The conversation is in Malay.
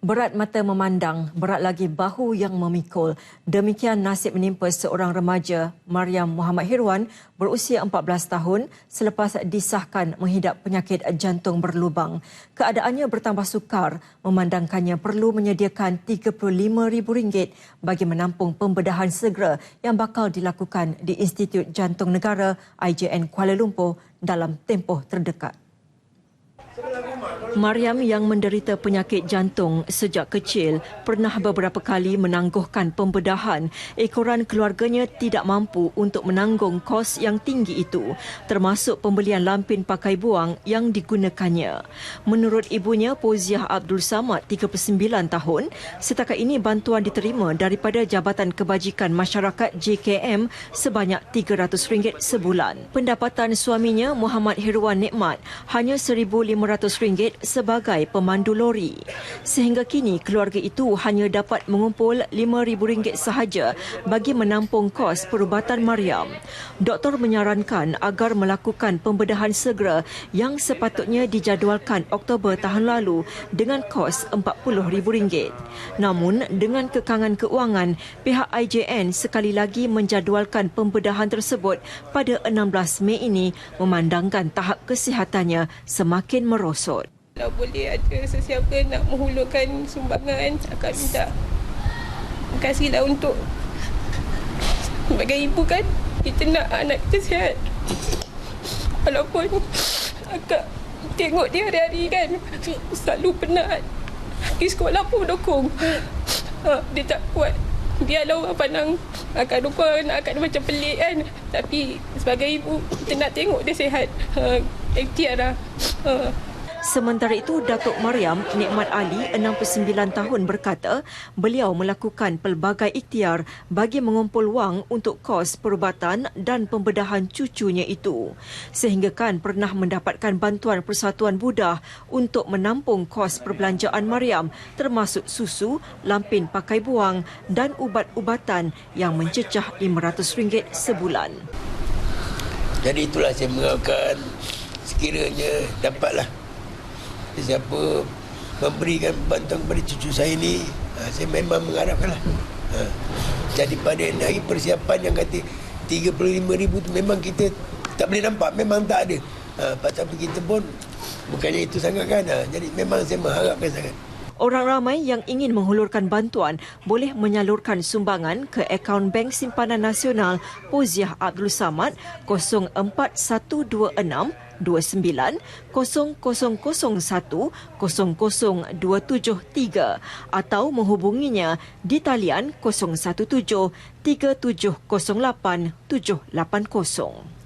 Berat mata memandang, berat lagi bahu yang memikul. Demikian nasib menimpa seorang remaja, Mariam Muhammad Hirwan, berusia 14 tahun selepas disahkan menghidap penyakit jantung berlubang. Keadaannya bertambah sukar memandangkannya perlu menyediakan RM35,000 bagi menampung pembedahan segera yang bakal dilakukan di Institut Jantung Negara IJN Kuala Lumpur dalam tempoh terdekat. Mariam yang menderita penyakit jantung sejak kecil pernah beberapa kali menangguhkan pembedahan ekoran keluarganya tidak mampu untuk menanggung kos yang tinggi itu termasuk pembelian lampin pakai buang yang digunakannya. Menurut ibunya Poziah Abdul Samad 39 tahun, setakat ini bantuan diterima daripada Jabatan Kebajikan Masyarakat JKM sebanyak RM300 sebulan. Pendapatan suaminya Muhammad Hirwan Nikmat hanya RM1,500 sebagai pemandu lori. Sehingga kini keluarga itu hanya dapat mengumpul RM5,000 sahaja bagi menampung kos perubatan Mariam. Doktor menyarankan agar melakukan pembedahan segera yang sepatutnya dijadualkan Oktober tahun lalu dengan kos RM40,000. Namun dengan kekangan keuangan, pihak IJN sekali lagi menjadualkan pembedahan tersebut pada 16 Mei ini memandangkan tahap kesihatannya semakin merosot. Kalau boleh ada sesiapa nak menghulurkan sumbangan, akan minta kasihlah untuk sebagai ibu kan, kita nak anak kita sihat. Walaupun akak tengok dia hari-hari kan, selalu penat. Pergi sekolah pun dokong. Ha, dia tak kuat. Biarlah orang pandang akak dukung anak akak dia macam pelik kan. Tapi sebagai ibu, kita nak tengok dia sihat. Ha, ikhtiar lah. Ha. Sementara itu, Datuk Mariam Nikmat Ali, 69 tahun berkata beliau melakukan pelbagai ikhtiar bagi mengumpul wang untuk kos perubatan dan pembedahan cucunya itu. Sehinggakan pernah mendapatkan bantuan Persatuan Buddha untuk menampung kos perbelanjaan Mariam termasuk susu, lampin pakai buang dan ubat-ubatan yang mencecah RM500 sebulan. Jadi itulah saya mengharapkan sekiranya dapatlah siapa memberikan bantuan kepada cucu saya ni ha, saya memang mengharapkanlah ha. jadi pada hari persiapan yang kata 35 ribu tu memang kita tak boleh nampak memang tak ada ha, tapi kita pun bukannya itu sangat kan ha. jadi memang saya mengharapkan sangat Orang ramai yang ingin menghulurkan bantuan boleh menyalurkan sumbangan ke akaun Bank Simpanan Nasional Poziah Abdul Samad 04126 29 0001 00273 atau menghubunginya di talian 017 3708 780.